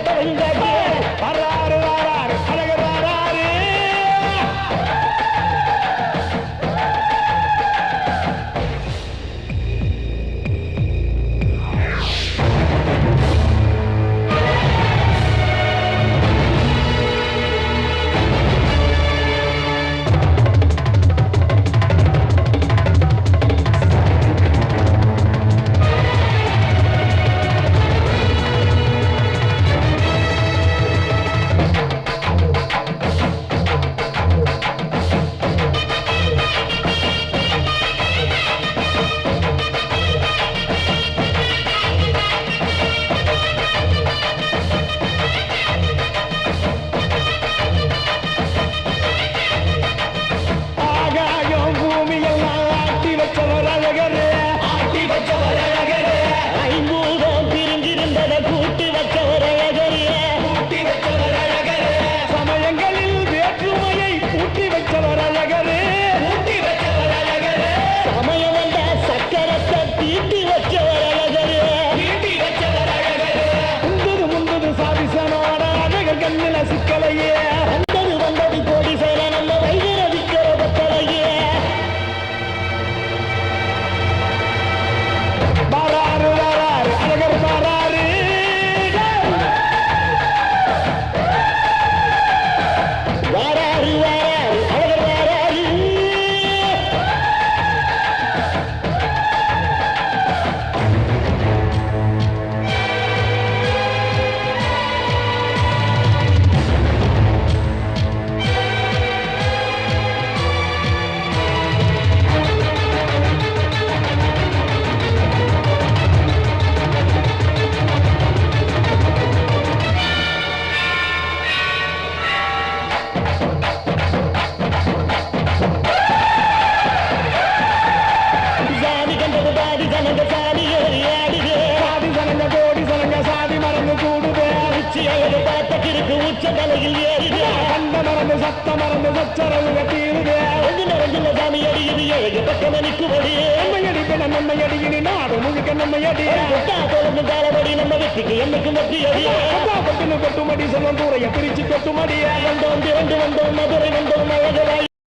கட்டவங்காட்டி அழகு பார்த்த கிறுக்கு உச்ச தலையில் ஏறுது. கண்ட மறந்து சத்த மறந்து சச்சரவு தீருதே கொஞ்ச நிறைஞ்சில சாமி அடியுது ஏழு பக்கம் நிற்குபடி நம்மையடி பிண நம்மையடி இனி நாடு முழுக்க நம்மையடி கொட்டா தோழந்து காலபடி நம்ம வெற்றிக்கு என்னைக்கும் வெற்றி அடி. கொட்டுமடி சொல்லும் தூரைய பிரிச்சு கொட்டுமடியே வந்தோம் திரண்டு வந்தோம் மதுரை வந்தோம் அழகராய்